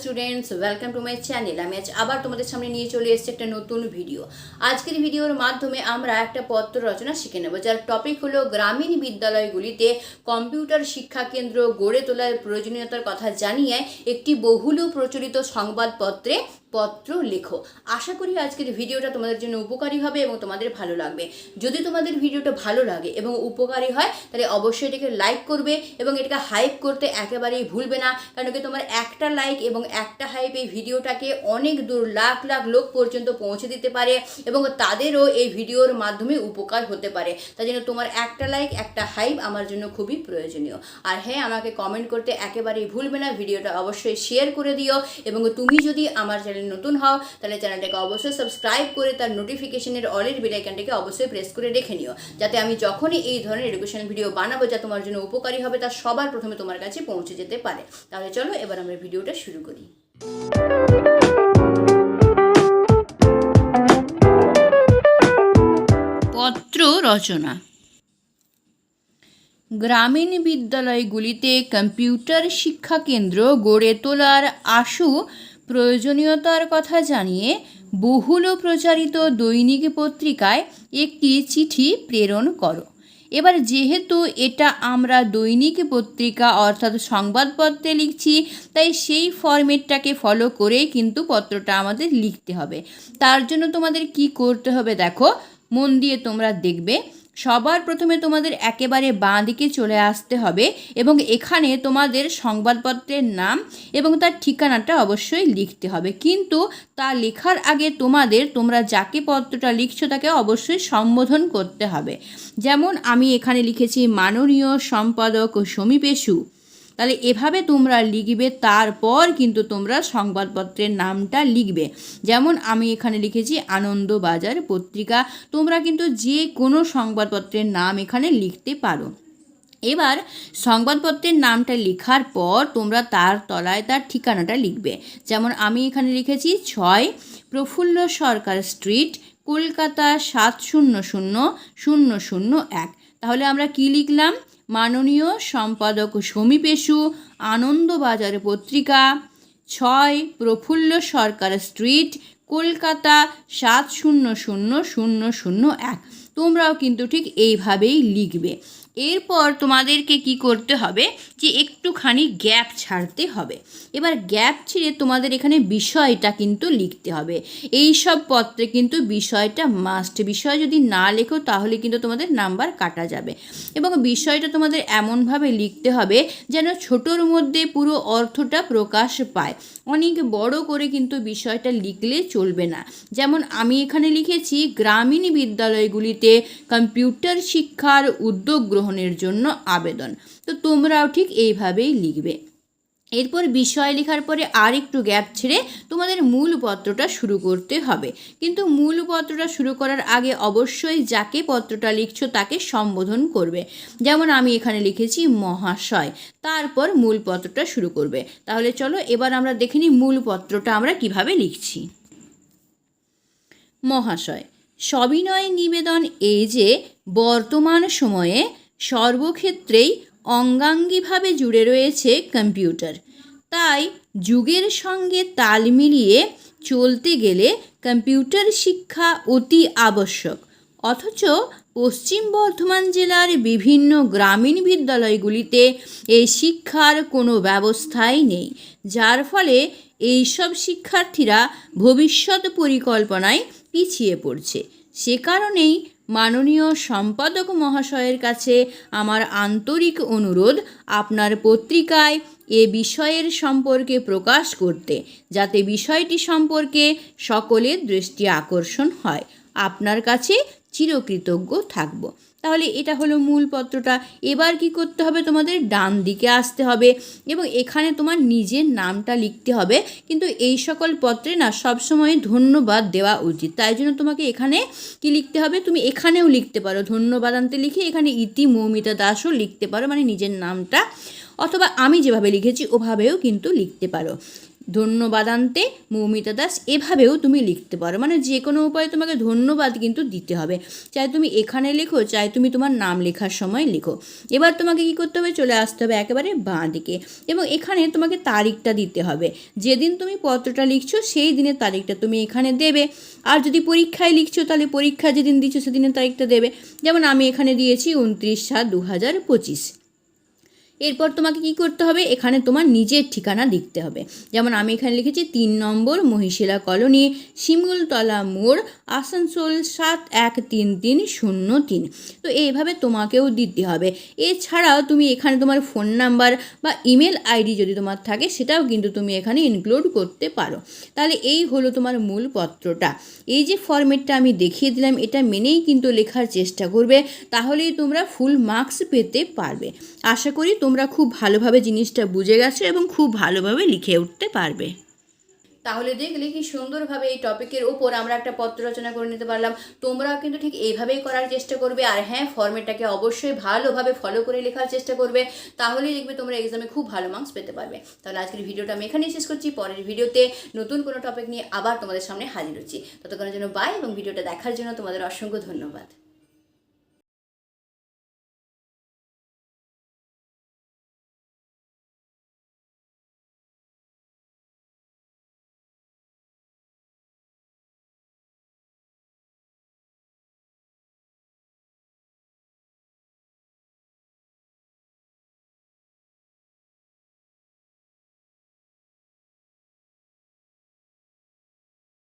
Students welcome to my channel আমি আজ আবার তোমাদের সামনে নিয়ে চলে এসেছি একটা নতুন ভিডিও আজকের ভিডিওর মাধ্যমে আমরা একটা পত্র রচনা শিখে নেব, যার টপিক হলো গ্রামীণ বিদ্যালয়গুলিতে কম্পিউটার শিক্ষা কেন্দ্র গড়ে তোলার প্রয়োজনীয়তার কথা জানিয়ে একটি বহুল প্রচলিত সংবাদপত্রে পত্র লেখো। আশা করি আজকের ভিডিওটা তোমাদের জন্য উপকারী হবে এবং তোমাদের ভালো লাগবে। যদি তোমাদের ভিডিওটা ভালো লাগে এবং উপকারী হয়, তাহলে অবশ্যই এটাকে লাইক করবে এবং এটাকে হাইপ করতে একেবারেই ভুলবে না, কারণ কি তোমার একটা লাইক এবং একটা হাইপ এই ভিডিওটাকে অনেক দূর, লাখ লাখ লোক পর্যন্ত পৌঁছে দিতে পারে এবং তাদেরও এই ভিডিওর মাধ্যমে উপকার হতে পারে। তাই জন্য তোমার একটা লাইক একটা হাইপ আমার জন্য খুবই প্রয়োজনীয়। আর হ্যাঁ আমাকে কমেন্ট করতে একেবারেই ভুলবে না, ভিডিওটা অবশ্যই শেয়ার করে দিও এবং তুমি যদি আমার চ্যানেল নতুন হও, তাহলে চ্যানেলটাকে অবশ্যই সাবস্ক্রাইব করে তার নোটিফিকেশনের অলের বেলাইকানটাকে অবশ্যই প্রেস করে রেখে নিও। যাতে আমি যখনই এই ধরনের এডুকেশন ভিডিও বানাবো, যা তোমার জন্য উপকারী হবে, তা সবার প্রথমে তোমার কাছে পৌঁছে যেতে পারে। তাহলে চলো, এবার আমরা ভিডিওটা শুরু করি। পত্র রচনা। গ্রামীণ বিদ্যালয়গুলিতে কম্পিউটার শিক্ষা কেন্দ্র গড়ে তোলার আশু প্রয়োজনীয়তার কথা জানিয়ে বহুল প্রচারিত দৈনিক পত্রিকায় একটি চিঠি প্রেরণ করো। এবার যেহেতু এটা আমরা দৈনিক পত্রিকা অর্থাৎ সংবাদপত্রে লিখছি, তাই সেই ফরম্যাটটাকে ফলো করেই কিন্তু পত্রটা আমাদের লিখতে হবে। তার জন্য তোমাদের কি করতে হবে দেখো, মন দিয়ে তোমরা দেখবে। সবার প্রথমে তোমাদের একেবারে বাঁ দিকে চলে আসতে হবে এবং এখানে তোমাদের সংবাদপত্রের নাম এবং তার ঠিকানাটা অবশ্যই লিখতে হবে। কিন্তু তা লেখার আগে তোমাদের, তোমরা যাকে পত্রটা লিখছো তাকে অবশ্যই সম্বোধন করতে হবে। যেমন আমি এখানে লিখেছি, মাননীয় সম্পাদক সমীপেশু তাহলে এভাবে তোমরা লিখবে, তারপর কিন্তু তোমরা সংবাদপত্রের নামটা লিখবে। যেমন আমি এখানে লিখেছি, আনন্দবাজার পত্রিকা। তোমরা কিন্তু যে কোনো সংবাদপত্রের নাম এখানে লিখতে পারো। এবার সংবাদপত্রের নামটা লেখার পর তোমরা তার তলায় তার ঠিকানাটা লিখবে। যেমন আমি এখানে লিখেছি, ছয় প্রফুল্ল সরকার স্ট্রিট, কলকাতা সাত শূন্য শূন্য শূন্য শূন্য এক। তাহলে আমরা কি লিখলাম? মাননীয় সম্পাদক সমীপেশু আনন্দবাজার পত্রিকা, ছয় প্রফুল্ল সরকার স্ট্রিট, কলকাতা সাত শূন্য শূন্য শূন্য শূন্য এক। তোমরাও কিন্তু ঠিক এইভাবেই লিখবে। এরপর তোমাদেরকে কি করতে হবে যে একটুখানি গ্যাপ ছাড়তে হবে। এবার গ্যাপ ছেড়ে তোমাদের এখানে বিষয়টা কিন্তু লিখতে হবে। এই সব পত্রে কিন্তু বিষয়টা মাস্ট বিষয় যদি না লেখো তাহলে কিন্তু তোমাদের নাম্বার কাটা যাবে। এবং বিষয়টা তোমাদের এমনভাবে লিখতে হবে যেন ছোটোর মধ্যে পুরো অর্থটা প্রকাশ পায়। অনেক বড় করে কিন্তু বিষয়টা লিখলে চলবে না। যেমন আমি এখানে লিখেছি, গ্রামীণ বিদ্যালয়গুলিতে কম্পিউটার শিক্ষার উদ্যোগ গ্রহণের জন্য আবেদন। তো তোমরাও ঠিক এইভাবেই লিখবে। এরপর বিষয় লেখার পরে আর একটু গ্যাপ ছেড়ে তোমাদের মূল পত্রটা শুরু করতে হবে। কিন্তু মূল পত্রটা শুরু করার আগে অবশ্যই যাকে পত্রটা লিখছো তাকে সম্বোধন করবে। যেমন আমি এখানে লিখেছি মহাশয়, তারপর মূল পত্রটা শুরু করবে। তাহলে চলো এবার আমরা দেখে নিই মূল পত্রটা আমরা কীভাবে লিখছি। মহাশয়, সবিনয় নিবেদন এই যে বর্তমান সময়ে সর্বক্ষেত্রেই অঙ্গাঙ্গিভাবে জুড়ে রয়েছে কম্পিউটার। তাই যুগের সঙ্গে তাল মিলিয়ে চলতে গেলে কম্পিউটার শিক্ষা অতি আবশ্যক। অথচ পশ্চিম বর্ধমান জেলার বিভিন্ন গ্রামীণ বিদ্যালয়গুলিতে এই শিক্ষার কোনো ব্যবস্থাই নেই, যার ফলে এইসব শিক্ষার্থীরা ভবিষ্যৎ পরিকল্পনায় পিছিয়ে পড়ছে। সে কারণেই মাননীয় সম্পাদক মহাশয়ের কাছে আমার আন্তরিক অনুরোধ আপনার পত্রিকায় এ বিষয়ের সম্পর্কে প্রকাশ করতে, যাতে বিষয়টি সম্পর্কে সকলের দৃষ্টি আকর্ষণ হয়। আপনার কাছে চিরকৃতজ্ঞ থাকব। তাহলে এটা হলো মূল পত্রটা। এবার কি করতে হবে? তোমাদের ডান দিকে আসতে হবে এবং এখানে তোমার নিজের নামটা লিখতে হবে। কিন্তু এই সকল পত্রে না সবসময় ধন্যবাদ দেওয়া উচিত। তাই জন্য তোমাকে এখানে কি লিখতে হবে? তুমি এখানেও লিখতে পারো। ধন্যবাদ আনতে লিখে এখানে ইতি মৌমিতা দাসও লিখতে পারো মানে নিজের নামটা। অথবা আমি যেভাবে লিখেছি, ওভাবেও কিন্তু লিখতে পারো। ধন্যবাদান্তে মৌমিতা দাস, এভাবেও তুমি লিখতে পারো। মানে যে কোনো উপায়ে তোমাকে ধন্যবাদ কিন্তু দিতে হবে। চাই তুমি এখানে লেখো, চাই তুমি তোমার নাম লেখার সময় লেখো। এবার তোমাকে কী করতে হবে? চলে আসতে হবে একেবারে বাঁ দিকে। এবং এখানে তোমাকে তারিখটা দিতে হবে। যেদিন তুমি পত্রটা লিখছো, সেই দিনের তারিখটা তুমি এখানে দেবে। আর যদি পরীক্ষায় লিখছো, তাহলে পরীক্ষা যেদিন দিচ্ছ, সেদিনের তারিখটা দেবে। যেমন আমি এখানে দিয়েছি উনত্রিশ সাত দু হাজার পঁচিশ। এরপর তোমাকে কি করতে হবে? এখানে তোমার নিজের ঠিকানা লিখতে হবে। যেমন আমি এখানে লিখেছি তিন নম্বর মহিশিলা কলোনি, শিমুলতলা মোড়, আসানসোল সাত এক তিন তিন শূন্য তিন। তো এইভাবে তোমাকেও দিতে হবে। এছাড়াও তুমি এখানে তোমার ফোন নাম্বার বা ইমেল আইডি যদি তোমার থাকে, সেটাও কিন্তু তুমি এখানে ইনক্লুড করতে পারো। তাহলে এই হলো তোমার মূল পত্রটা। এই যে ফর্মেটটা আমি দেখিয়ে দিলাম, এটা মেনেই কিন্তু লেখার চেষ্টা করবে। তাহলেই তোমরা ফুল মার্কস পেতে পারবে। আশা করি তোমরা খুব ভালোভাবে জিনিসটা বুঝে গেছো এবং খুব ভালোভাবে লিখে উঠতে পারবে। তাহলে দেখলে কি সুন্দরভাবে এই টপিকের ওপর আমরা একটা পত্র রচনা করে নিতে পারলাম। তোমরাও কিন্তু ঠিক এইভাবেই করার চেষ্টা করবে আর হ্যাঁ ফর্মেটটাকে অবশ্যই ভালোভাবে ফলো করে লেখার চেষ্টা করবে। তাহলেই দেখবে তোমরা এক্সামে খুব ভালো মার্কস পেতে পারবে। তাহলে আজকের ভিডিওটা আমি এখানেই শেষ করছি। পরের ভিডিওতে নতুন কোনো টপিক নিয়ে আবার তোমাদের সামনে হাজির হচ্ছি। ততক্ষণের জন্য বাই এবং ভিডিওটা দেখার জন্য তোমাদের অসংখ্য ধন্যবাদ।